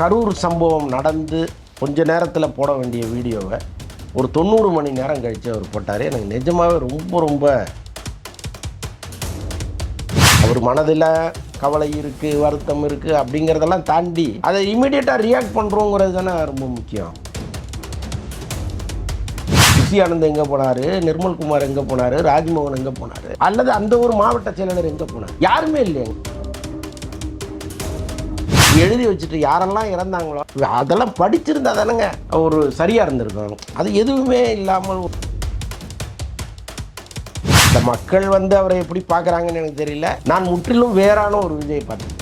கரூர் சம்பவம் நடந்து கொஞ்ச நேரத்தில் போட வேண்டிய வீடியோவை ஒரு தொண்ணூறு மணி நேரம் கழித்து அவர் போட்டார். எனக்கு நிஜமாகவே ரொம்ப ரொம்ப அவர் மனதில் கவலை இருக்குது வருத்தம் இருக்குது அப்படிங்கிறதெல்லாம் தாண்டி அதை இமீடியட்டாக ரியாக்ட் பண்ணுறோங்கிறது தானே ரொம்ப முக்கியம். குஷி ஆனந்த் எங்கே போனார்? நிர்மல்குமார் எங்கே போனார்? ராஜ்மோகன் எங்கே போனார்? அல்லது அந்த ஒரு மாவட்ட செயலாளர் எங்கே போனார்? யாருமே இல்லைங்க. எழுதி வச்சுட்டு யாரெல்லாம் இறந்தாங்களோ அதெல்லாம் படிச்சிருந்தா தானேங்க ஒரு சரியாக இருந்திருக்கும் அது எதுவுமே இல்லாமல் இந்த மக்கள் வந்து அவரை எப்படி பார்க்குறாங்கன்னு எனக்கு தெரியல. நான் முற்றிலும் வேறான ஒரு விஜய் பார்த்தேன்.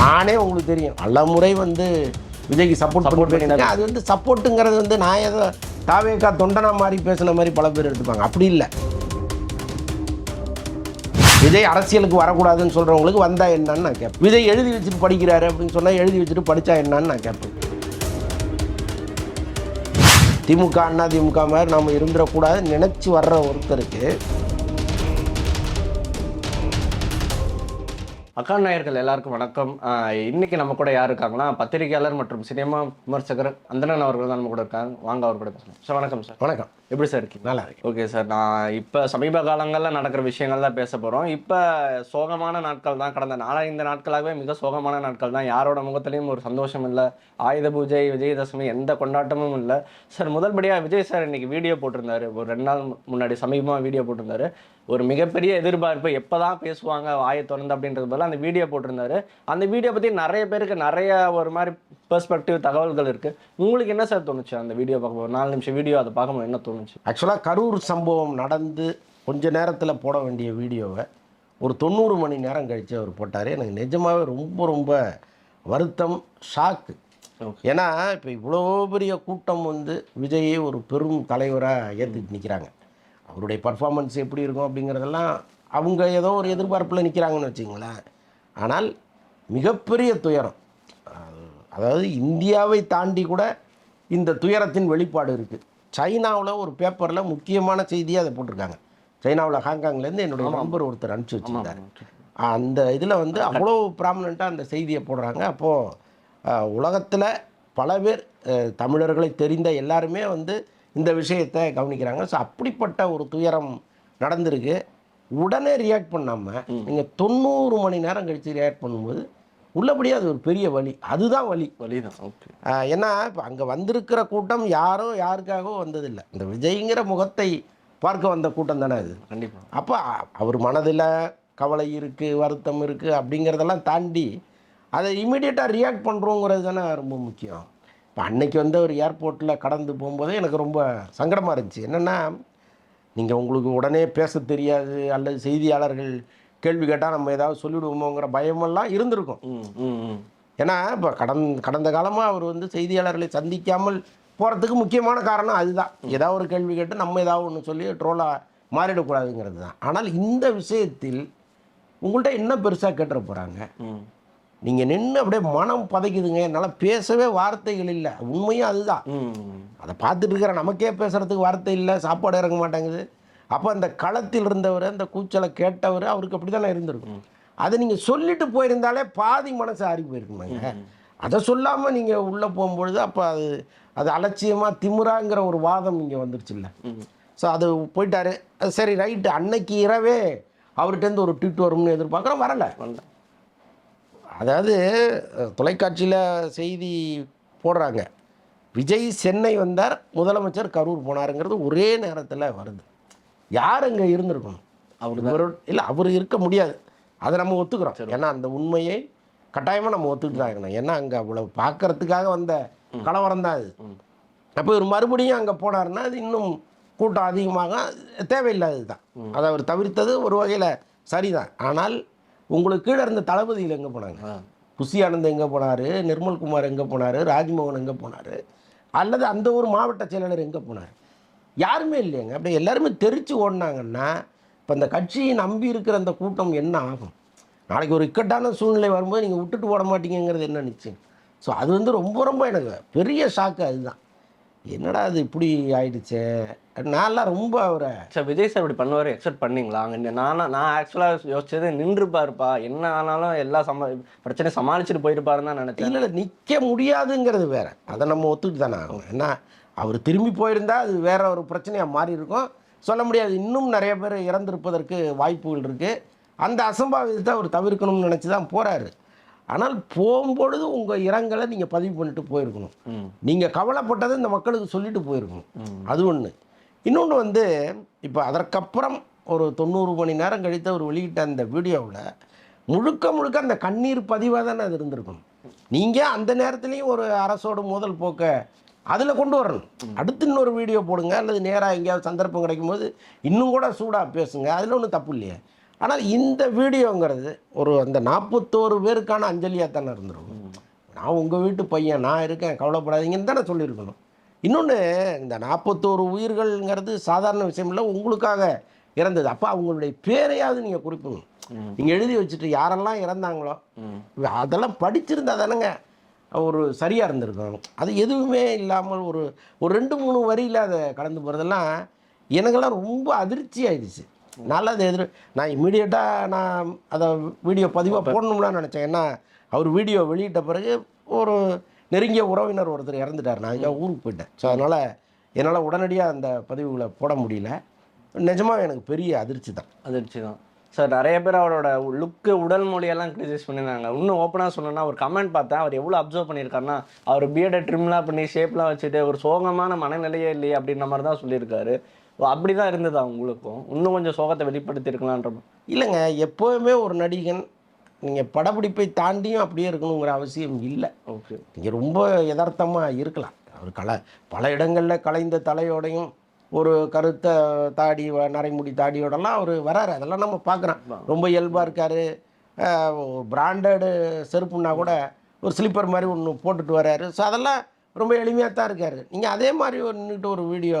நானே உங்களுக்கு தெரியும் பல முறை வந்து விஜய்க்கு சப்போர்ட் பண்ணிட்டு அது வந்து சப்போர்ட்டுங்கிறது வந்து நான் ஏதோ தாவேக்கா தொண்டனா மாதிரி பேசுன மாதிரி பல பேர் எடுத்துப்பாங்க. அப்படி இல்லை. விஜய் அரசியலுக்கு வரக்கூடாதுன்னு சொல்கிறவங்களுக்கு வந்தா என்னன்னு நான் கேட்பேன். விஜய் எழுதி வச்சுட்டு படிக்கிறாரு அப்படின்னு சொன்னால் எழுதி வச்சுட்டு படித்தா என்னன்னு நான் கேட்பேன். திமுக அண்ணா திமுக மாதிரி நம்ம இருந்துடக்கூடாதுன்னு நினச்சி வர்ற ஒருத்தருக்கு அக்கா நாயர்கள் எல்லாருக்கும் வணக்கம். இன்னைக்கு நம்ம கூட யார் இருக்காங்கன்னா பத்திரிகையாளர் மற்றும் சினிமா விமர்சகர் அந்தனன் அவர்கள் தான் நம்ம கூட இருக்காங்க. வாங்க அவர் கூட பேசலாம். சார் வணக்கம் சார். வணக்கம். எப்படி சார் இருக்கீங்க? நல்லா இருக்கு ஓகே சார் நான் இப்போ சமீப காலங்களில் நடக்கிற விஷயங்கள் தான் பேச போகிறோம் இப்போ சோகமான நாட்கள் தான். கடந்த நாலஞ்சு நாட்களாகவே மிக சோகமான நாட்கள் தான். யாரோட முகத்துலையும் ஒரு சந்தோஷம் இல்லை. ஆயுத பூஜை விஜயதசமி எந்த கொண்டாட்டமும் இல்லை. சார் முதல்படியாக விஜய் சார் இன்னைக்கு வீடியோ போட்டிருந்தாரு. ஒரு ரெண்டு நாள் முன்னாடி சமீபமாக வீடியோ போட்டிருந்தாரு. ஒரு மிகப்பெரிய எதிர்பார்ப்பு எப்போ தான் பேசுவாங்க வாயை திறந்து அப்படின்றது பதிலா அந்த வீடியோ போட்டிருந்தாரு. அந்த வீடியோ பற்றி நிறைய பேருக்கு நிறைய ஒரு மாதிரி பெர்ஸ்பெக்டிவ் தகவல்கள் இருக்குது உங்களுக்கு என்ன சார் தோணுச்சு? அந்த வீடியோ பார்க்கும்போது நாலு நிமிஷம் வீடியோ அதை பார்க்கும்போது என்ன தோணுச்சு? ஆக்சுவலாக கரூர் சம்பவம் நடந்து கொஞ்ச நேரத்தில் போட வேண்டிய வீடியோவை ஒரு தொண்ணூறு மணி நேரம் கழித்து அவர் போட்டார். எனக்கு நிஜமாவே ரொம்ப ரொம்ப வருத்தம் ஷாக்கு. ஏன்னா இப்போ இவ்வளோ பெரிய கூட்டம் வந்து விஜயை ஒரு பெரும் தலைவராக ஏற்றுட்டு நிற்கிறாங்க அவருடைய பர்ஃபார்மன்ஸ் எப்படி இருக்கும் அப்படிங்கிறதெல்லாம் அவங்க ஏதோ ஒரு எதிர்பார்ப்பில் நிற்கிறாங்கன்னு வச்சுங்களேன் ஆனால் மிகப்பெரிய துயரம். அதாவது இந்தியாவை தாண்டி கூட இந்த துயரத்தின் வெளிப்பாடு இருக்குது சைனாவில் ஒரு பேப்பரில் முக்கியமான செய்தியாக அதை போட்டிருக்காங்க. சைனாவில் ஹாங்காங்லேருந்து என்னுடைய நண்பர் ஒருத்தர் அனுப்பிச்சி வச்சுருந்தார். அந்த இதில் வந்து அவ்வளோ ப்ராமினெண்ட்டாக அந்த செய்தியை போடுறாங்க. அப்போது உலகத்தில் பல பேர் தமிழர்களை தெரிந்த எல்லாருமே வந்து இந்த விஷயத்தை கவனிக்கிறாங்க. ஸோ அப்படிப்பட்ட ஒரு துயரம் நடந்திருக்கு. உடனே ரியாக்ட் பண்ணாமல் நீங்கள் தொண்ணூறு மணி நேரம் கழித்து ரியாக்ட் பண்ணும்போது உள்ளபடியே அது ஒரு பெரிய வழி அதுதான் வழி வழிதான் ஓகே. ஆஹ் ஏன்னா இப்போ அங்கே வந்திருக்கிற கூட்டம் யாரோ யாருக்காகவோ வந்ததில்லை. இந்த விஜய்ங்கிற முகத்தை பார்க்க வந்த கூட்டம் தானே அது. கண்டிப்பாக அப்போ அவர் மனதில் கவலை இருக்குது வருத்தம் இருக்குது அப்படிங்கிறதெல்லாம் தாண்டி அதை இமீடியட்டாக ரியாக்ட் பண்ணுறோங்கிறது தானே ரொம்ப முக்கியம். இப்போ அன்னைக்கு வந்து அவர் ஏர்போர்ட்டில் கடந்து போகும்போதே எனக்கு ரொம்ப சங்கடமாக இருந்துச்சு. என்னென்னா நீங்கள் உங்களுக்கு உடனே பேச தெரியாது அல்லது செய்தியாளர்கள் கேள்வி கேட்டால் நம்ம ஏதாவது சொல்லிவிடுவோமோங்கிற பயமெல்லாம் இருந்திருக்கும். ஏன்னா இப்போ கடந்த கடந்த காலமாக அவர் வந்து செய்தியாளர்களை சந்திக்காமல் போகிறதுக்கு முக்கியமான காரணம் அதுதான். ஏதாவது ஒரு கேள்வி கேட்டு நம்ம ஏதாவது ஒன்று சொல்லி ட்ரோலாக மாறிடக்கூடாதுங்கிறது தான். ஆனால் இந்த விஷயத்தில் உங்கள்கிட்ட என்ன பெருசாக கேட்டுற போகிறாங்க நீங்கள் நின்று அப்படியே மனம் பதைக்குதுங்க. என்னால் பேசவே வார்த்தைகள் இல்லை. உண்மையும் அதுதான். அதை பார்த்துட்டு இருக்கிற நமக்கே பேசுகிறதுக்கு வார்த்தை இல்லை. சாப்பாடு இறங்க மாட்டேங்குது. அப்போ அந்த களத்தில் இருந்தவர் அந்த கூச்சலை கேட்டவர் அவருக்கு அப்படி தானே இருந்திருக்கும். அதை நீங்கள் சொல்லிட்டு போயிருந்தாலே பாதி மனசு ஆறி போயிருக்குமாங்க. அதை சொல்லாமல் நீங்கள் உள்ளே போகும்பொழுது அப்போ அது அது அலட்சியமாக திமிராங்கிற ஒரு வாதம் இங்கே வந்துருச்சுல்ல. ஸோ அது போயிட்டாரு. சரி ரைட்டு. அன்னைக்கு இரவே அவர்கிட்டருந்து ஒரு ட்வீட் வரும்னு எதிர்பார்க்குறோம். வரலை. அதாவது தொலைக்காட்சியில் செய்தி போடுறாங்க. விஜய் சென்னை வந்தார். முதலமைச்சர் கரூர் போனாருங்கிறது ஒரே நேரத்தில் வருது. யார் அங்கே இருந்திருக்கணும்? அவரு அவர் இல்லை அவர் இருக்க முடியாது. அதை நம்ம ஒத்துக்கிறோம். ஏன்னா அந்த உண்மையை கட்டாயமாக நம்ம ஒத்துக்கிட்டு தான் இருக்கணும். ஏன்னா அங்கே அவ்வளோ பார்க்கறதுக்காக வந்த கலவரம் தான் அது. அப்போ இவர் மறுபடியும் அங்கே போனாருன்னா அது இன்னும் கூட்டம் அதிகமாக தேவையில்லாதது தான் அதை அவர் தவிர்த்தது ஒரு வகையில் சரிதான். ஆனால் உங்களுக்கு கீழே இருந்த தளபதிகள் எங்கே போனாங்க? புசி ஆனந்த் எங்கே போனார்? நிர்மல்குமார் எங்கே போனார்? ராஜ்மோகன் எங்கே போனார்? அல்லது அந்த ஒரு மாவட்ட செயலாளர் எங்கே போனார்? யாருமே இல்லைங்க. அப்படியே எல்லாருமே தெரிச்சு ஓடினாங்கன்னா இப்போ இந்த கட்சியை நம்பி இருக்கிற அந்த கூட்டம் என்ன ஆகும்? நாளைக்கு ஒரு இக்கட்டான சூழ்நிலை வரும்போது நீங்கள் விட்டுட்டு ஓட மாட்டீங்கங்கிறது என்ன நிச்சயம்? ஸோ அது வந்து ரொம்ப ரொம்ப எனக்கு பெரிய ஷாக்கு அதுதான். என்னடா அது இப்படி ஆயிடுச்சே? நான்லாம் ரொம்ப அவரை சார் விஜய் சார் இப்படி பண்ணுவார் எக்ஸ்பெக்ட் பண்ணீங்களா? அங்கே நானா நான் ஆக்சுவலாக யோசிச்சது நின்றுப்பாருப்பா. என்ன ஆனாலும் எல்லா சமா பிரச்சனையும் சமாளிச்சுட்டு போயிருப்பாருன்னு தான் நினைச்சேன். இல்லை நிற்க முடியாதுங்கிறது வேற. அதை நம்ம ஒத்துக்கிட்டு தானே ஆகணும். ஏன்னா அவர் திரும்பி போயிருந்தா அது வேற ஒரு பிரச்சனையாக மாறி இருக்கும். சொல்ல முடியாது. இன்னும் நிறைய பேர் இறந்திருப்பதற்கு வாய்ப்புகள் இருக்குது அந்த அசம்பாவிதத்தை அவர் தவிர்க்கணும்னு நினச்சி தான் போகிறாரு ஆனால் போகும்பொழுது உங்கள் இரங்கலை நீங்கள் பதிவு பண்ணிட்டு போயிருக்கணும். நீங்கள் கவலைப்பட்டதை இந்த மக்களுக்கு சொல்லிட்டு போயிருக்கணும். அது ஒன்று இன்னொன்று வந்து இப்போ அதற்கப்புறம் ஒரு தொண்ணூறு மணி நேரம் கழித்து அவர் வெளியிட்ட அந்த வீடியோவில் முழுக்க முழுக்க அந்த கண்ணீர் பதிவாக தானே அது இருந்திருக்கணும். நீங்கள் அந்த நேரத்துலையும் ஒரு அரசோட மோதல் போக்க அதில் கொண்டு வரணும். அடுத்து இன்னொரு வீடியோ போடுங்க அல்லது நேராக எங்கேயாவது சந்தர்ப்பம் கிடைக்கும்போது இன்னும் கூட சூடாக பேசுங்க அதில் ஒன்றும் தப்பு இல்லையே. ஆனால் இந்த வீடியோங்கிறது ஒரு அந்த நாற்பத்தோரு பேருக்கான அஞ்சலியாக தானே இருந்திருக்கும். நான் உங்கள் வீட்டு பையன் நான் இருக்கேன் கவலைப்படாதீங்கன்னு தானே சொல்லியிருக்கணும். இன்னொன்று இந்த நாற்பத்தோரு உயிர்கள்ங்கிறது சாதாரண விஷயம் இல்லை உங்களுக்காக இறந்தது. அப்போ அவங்களுடைய பேரையாவது நீங்கள் குறிப்பிடணும். நீங்கள் எழுதி வச்சுட்டு யாரெல்லாம் இறந்தாங்களோ அதெல்லாம் படிச்சிருந்தா தானேங்க. ஒரு சரியாக இருந்திருக்கும் அது எதுவுமே இல்லாமல் ஒரு ஒரு ரெண்டு மூணு வரியில் அதை கடந்து போகிறதெல்லாம் எனக்கெல்லாம் ரொம்ப அதிர்ச்சி ஆயிடுச்சு. நல்லா அதை எதிர் நான் இம்மீடியட்டாக நான் அதை வீடியோ பதிவாக போடணும்லாம் நினச்சேன். ஏன்னா அவர் வீடியோ வெளியிட்ட பிறகு ஒரு நெருங்கிய உறவினர் ஒருத்தர் இறந்துட்டார். நான் அதுக்காக ஊருக்கு போயிட்டேன். ஸோ அதனால் என்னால் உடனடியாக அந்த பதிவுகளை போட முடியல. நிஜமாக எனக்கு பெரிய அதிர்ச்சி தான். அதிர்ச்சி தான். சார் நிறைய பேர் அவரோட லுக்கு உடல் மொழியெல்லாம் கிரிட்டிசைஸ் பண்ணியிருந்தாங்க. இன்னும் ஓப்பனாக சொல்லணும்னா ஒரு கமெண்ட் பார்த்தேன். அவர் எவ்வளோ அப்சர்வ் பண்ணியிருக்காருன்னா அவர் பியர்டை ட்ரிம்லாம் பண்ணி ஷேப்லாம் வச்சுட்டு ஒரு சோகமான மனநிலையே இல்லையே அப்படின்ற மாதிரி தான் சொல்லியிருக்காரு. அப்படி தான் இருந்ததா உங்களுக்கும் இன்னும் கொஞ்சம் சோகத்தை வெளிப்படுத்தியிருக்கலான்ற இல்லைங்க எப்போவுமே ஒரு நடிகன் நீங்கள் படப்பிடிப்பை தாண்டியும் அப்படியே இருக்கணுங்கிற அவசியம் இல்லை. ஓகே நீங்கள் ரொம்ப யதார்த்தமாக இருக்கலாம். அவர் கலை பல இடங்களில் கலைந்த தலையோடையும் ஒரு கருத்த தாடி நரைமுடி தாடியோடலாம் அவர் வராரு. அதெல்லாம் நம்ம பார்க்குறோம் ரொம்ப இயல்பாக இருக்கார். பிராண்டடு செருப்புன்னா கூட ஒரு ஸ்லிப்பர் மாதிரி ஒன்று போட்டுட்டு வராரு. ஸோ அதெல்லாம் ரொம்ப எளிமையாக தான் இருக்கார். நீங்கள் அதே மாதிரி ஒரு நின்றுட்டு ஒரு வீடியோ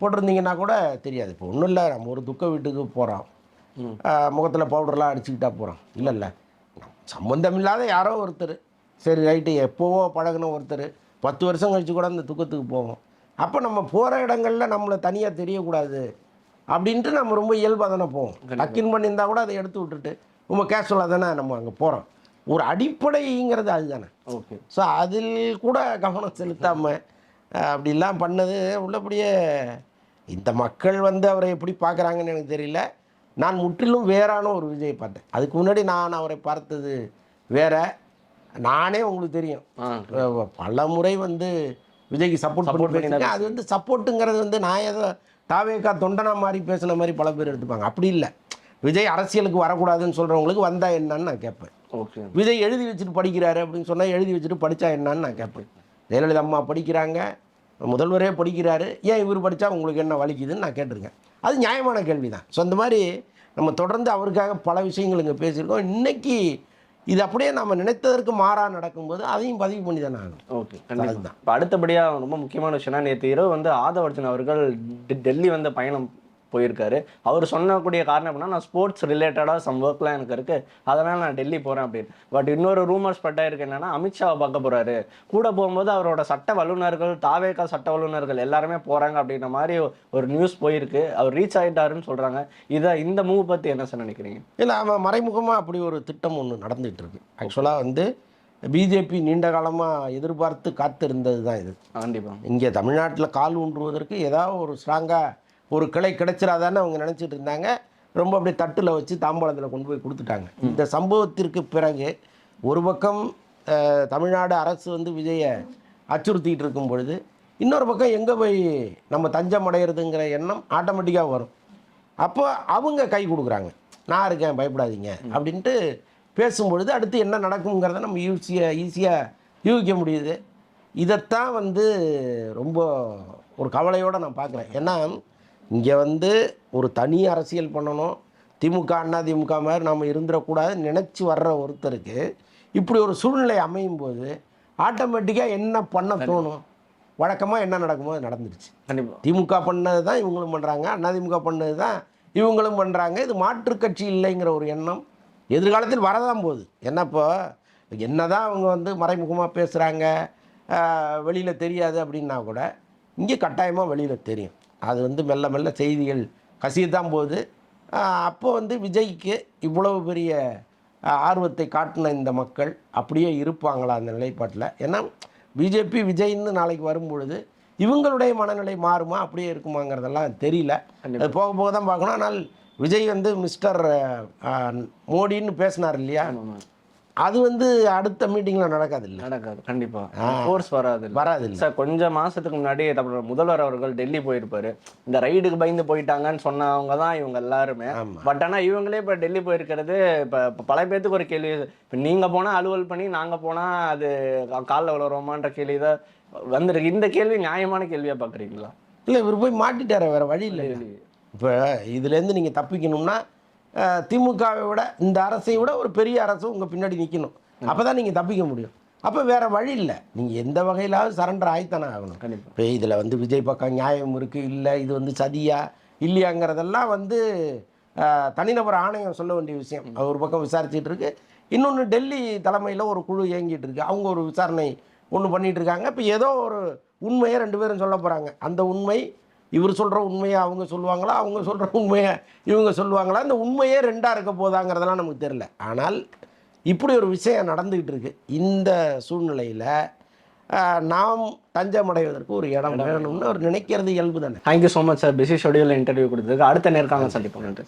போட்டிருந்தீங்கன்னா கூட தெரியாது. இப்போ ஒன்றும் இல்லை. நம்ம ஒரு துக்க வீட்டுக்கு போகிறோம். முகத்தில் பவுடர்லாம் அடிச்சுக்கிட்டா போகிறோம் இல்லை இல்லை. சம்மந்தம் இல்லாத யாரோ ஒருத்தர். சரி ரைட்டு. எப்போவோ பழகுன ஒருத்தர். பத்து வருஷம் கழிச்சு கூட அந்த துக்கத்துக்கு போவோம். அப்போ நம்ம போகிற இடங்கள்ல நம்மளை தனியாக தெரியக்கூடாது. அப்படின்ட்டு நம்ம ரொம்ப இயல்பாக தானே போவோம். டக்கின் பண்ணியிருந்தா கூட அதை எடுத்து விட்டுட்டு ரொம்ப கேஷுவலாக தானே நம்ம அங்கே போகிறோம் ஒரு அடிப்படைங்கிறது அதுதானே ஓகே. ஸோ அதில் கூட கவனம் செலுத்தாமல் அப்படிலாம் பண்ணது உள்ளபடியே இந்த மக்கள் வந்து அவரை எப்படி பார்க்குறாங்கன்னு எனக்கு தெரியல. நான் முற்றிலும் வேறான ஒரு விஜய் பார்த்தேன். அதுக்கு முன்னாடி நான் அவரை பார்த்தது வேற. நானே உங்களுக்கு தெரியும். பல முறை வந்து விஜய்க்கு சப்போர்ட் பண்ணி பேசியிருக்கேன். அது வந்து சப்போர்ட்டுங்கிறது வந்து நான் ஏதோ தாவேக்கா தொண்டனா மாதிரி பேசின மாதிரி பல பேர் எடுத்துப்பாங்க. அப்படி இல்லை. விஜய் அரசியலுக்கு வரக்கூடாதுன்னு சொல்கிறவங்களுக்கு வந்தா என்னன்னு நான் கேட்பேன். ஓகே. விஜய் எழுதி வச்சுட்டு படிக்கிறாரு அப்படின்னு சொன்னால் எழுதி வச்சுட்டு படித்தா என்னன்னு நான் கேட்பேன். ஜெயலலிதா அம்மா படிக்கிறாங்க. முதல்வரே படிக்கிறாரு. ஏன் இவர் படித்தா உங்களுக்கு என்ன வலிக்குதுன்னு நான் கேட்டிருக்கேன். அது நியாயமான கேள்வி தான் ஸோ அந்த மாதிரி நம்ம தொடர்ந்து அவருக்காக பல விஷயங்கள் இங்கே பேசியிருக்கோம். இன்னைக்கு இது அப்படியே நம்ம நினைத்ததற்கு மாறாக நடக்கும்போது அதையும் பதிவு பண்ணி தானே ஆகணும் ஓகே கண்டிப்பாக. இப்போ அடுத்தபடியாக ரொம்ப முக்கியமான விஷயம்னா நேற்று இரவு வந்து ஆதவர்ஜன் அவர்கள் டெல்லி வந்து பயணம் போயிருக்காரு. அவர் சொன்னக்கூடிய காரணம் எப்படின்னா நான் ஸ்போர்ட்ஸ் ரிலேட்டடாக சம் ஒர்க்லாம் எனக்கு இருக்குது அதனால் நான் டெல்லி போகிறேன் அப்படின்னு. பட் இன்னொரு ரூமர்ஸ் பட்டாயிருக்கு என்னன்னா அமித்ஷாவை பார்க்க போகிறாரு கூட போகும்போது அவரோட சட்ட வல்லுநர்கள் தாவேக்கா சட்ட வல்லுநர்கள் எல்லாருமே போகிறாங்க அப்படின்ற மாதிரி ஒரு நியூஸ் போயிருக்கு. அவர் ரீச் ஆகிட்டாருன்னு சொல்கிறாங்க இதை இந்த மூவ் பற்றி என்ன சார் நினைக்கிறீங்க? இல்லை அவன் மறைமுகமாக அப்படி ஒரு திட்டம் ஒன்று நடந்துகிட்டு இருக்கு. ஆக்சுவலாக வந்து பிஜேபி நீண்ட காலமாக எதிர்பார்த்து காத்திருந்தது தான் இது. கண்டிப்பாக இங்கே தமிழ்நாட்டில் கால் ஊன்றுவதற்கு ஏதாவது ஒரு ஸ்ட்ராங்காக ஒரு கிளை கிடைச்சிடாதான்னு அவங்க நினச்சிட்டு இருந்தாங்க ரொம்ப அப்படியே தட்டில் வச்சு தாம்பாளத்தில் கொண்டு போய் கொடுத்துட்டாங்க. இந்த சம்பவத்திற்கு பிறகு ஒரு பக்கம் தமிழ்நாடு அரசு வந்து விஜயை அச்சுறுத்திட்டு இருக்கும் பொழுது இன்னொரு பக்கம் எங்கே போய் நம்ம தஞ்சம் அடையிறதுங்கிற எண்ணம் ஆட்டோமேட்டிக்காக வரும். அப்போ அவங்க கை கொடுக்குறாங்க. நான் இருக்கேன் பயப்படாதீங்க. அப்படின்ட்டு பேசும்பொழுது அடுத்து என்ன நடக்குங்கிறத நம்ம ஈஸியாக ஈஸியாக யூகிக்க முடியுது. இதைத்தான் வந்து ரொம்ப ஒரு கவலையோடு நான் பார்க்குறேன். ஏன்னா இங்கே வந்து ஒரு தனி அரசியல் பண்ணணும். திமுக அண்ணா திமுக மாதிரி நம்ம இருந்துடக்கூடாதுன்னு நினச்சி வர்ற ஒருத்தருக்கு இப்படி ஒரு சூழ்நிலை அமையும் போது ஆட்டோமேட்டிக்காக என்ன பண்ண தோணும்? வழக்கமாக என்ன நடக்குமோ அது நடந்துருச்சு. கண்டிப்பாக திமுக பண்ணது தான் இவங்களும் பண்ணுறாங்க அதிமுக பண்ணது தான் இவங்களும் பண்ணுறாங்க இது மாற்றுக் கட்சி இல்லைங்கிற ஒரு எண்ணம் எதிர்காலத்தில் வரதான் போகுது. என்ன இப்போ என்னதான் அவங்க வந்து மறைமுகமாக பேசுகிறாங்க வெளியில் தெரியாது அப்படின்னா கூட இங்கே கட்டாயமாக வெளியில் தெரியும். அது வந்து மெல்ல மெல்ல செய்திகள் கசியத்தான் போகுது. ஆஹ் அப்போ வந்து விஜய்க்கு இவ்வளவு பெரிய ஆர்வத்தை காட்டின இந்த மக்கள் அப்படியே இருப்பாங்களா அந்த நிலைப்பாட்டில்? ஏன்னா பிஜேபி விஜய்ன்னு நாளைக்கு வரும்பொழுது இவங்களுடைய மனநிலை மாறுமா அப்படியே இருக்குமாங்கிறதெல்லாம் தெரியல. அது போக போக தான் பார்க்கணும். ஆனால் விஜய் வந்து மிஸ்டர் மோடின்னு பேசினார் இல்லையா? அது வந்து அடுத்த மீட்டிங்கில் நடக்காது இல்லை நடக்காது. கண்டிப்பா. ஃபோர்ஸ் வராது. வராது சார் கொஞ்சம் மாசத்துக்கு முன்னாடி தமிழ் முதல்வர் அவர்கள் டெல்லி போயிருப்பாரு. இந்த ரைடுக்கு பயந்து போயிட்டாங்கன்னு சொன்னவங்க தான் இவங்க எல்லாருமே. பட் ஆனா இவங்களே இப்ப டெல்லி போயிருக்கிறது இப்ப பல பேத்துக்கு ஒரு கேள்வி. இப்ப நீங்க போனா அலுவல் பண்ணி நாங்க போனா அது காலில் விழுறோமான்ற கேள்வி தான் வந்திருக்கு. இந்த கேள்வி நியாயமான கேள்வியா பாக்குறீங்களா? இல்லை இவர் போய் மாட்டிட்டாரு வேற வழி இல்லை இப்போ இதுலேருந்து நீங்கள் தப்பிக்கணும்னா திமுகவை விட இந்த அரசை விட ஒரு பெரிய அரசு உங்கள் பின்னாடி நிற்கணும் அப்போ தான் நீங்கள் தப்பிக்க முடியும். அப்போ வேற வழி இல்லை. நீங்கள் எந்த வகையிலாவது சரண்டர் ஆகித்தானே ஆகணும். இப்போ இதில் வந்து விஜய் பக்கம் நியாயம் இருக்குது இல்லை இது வந்து சதியா இல்லையாங்கிறதெல்லாம் வந்து தனிநபர் ஆணையம் சொல்ல வேண்டிய விஷயம். அது ஒரு பக்கம் விசாரிச்சுட்டு இருக்கு. இன்னொன்று டெல்லி தலைமையில் ஒரு குழு இயங்கிட்டு இருக்கு. அவங்க ஒரு விசாரணை ஒன்று பண்ணிட்டு இருக்காங்க. இப்போ ஏதோ ஒரு உண்மையை ரெண்டு பேரும் சொல்ல போகிறாங்க அந்த உண்மை இவர் சொல்கிற உண்மையை அவங்க சொல்லுவாங்களா அவங்க சொல்கிற உண்மையை இவங்க சொல்லுவாங்களா? இந்த உண்மையே ரெண்டாக இருக்க போதாங்கிறதெல்லாம் நமக்கு தெரில ஆனால் இப்படி ஒரு விஷயம் நடந்துக்கிட்டு இருக்கு. இந்த சூழ்நிலையில் நாம் தஞ்சம் அடைவதற்கு ஒரு இடம் வேணும்னு அவர் நினைக்கிறது இயல்பு தானே thank you so much sir busy schedule interview கொடுத்ததுக்கு. அடுத்த நேர்காணல் சந்திப்போம். நன்றி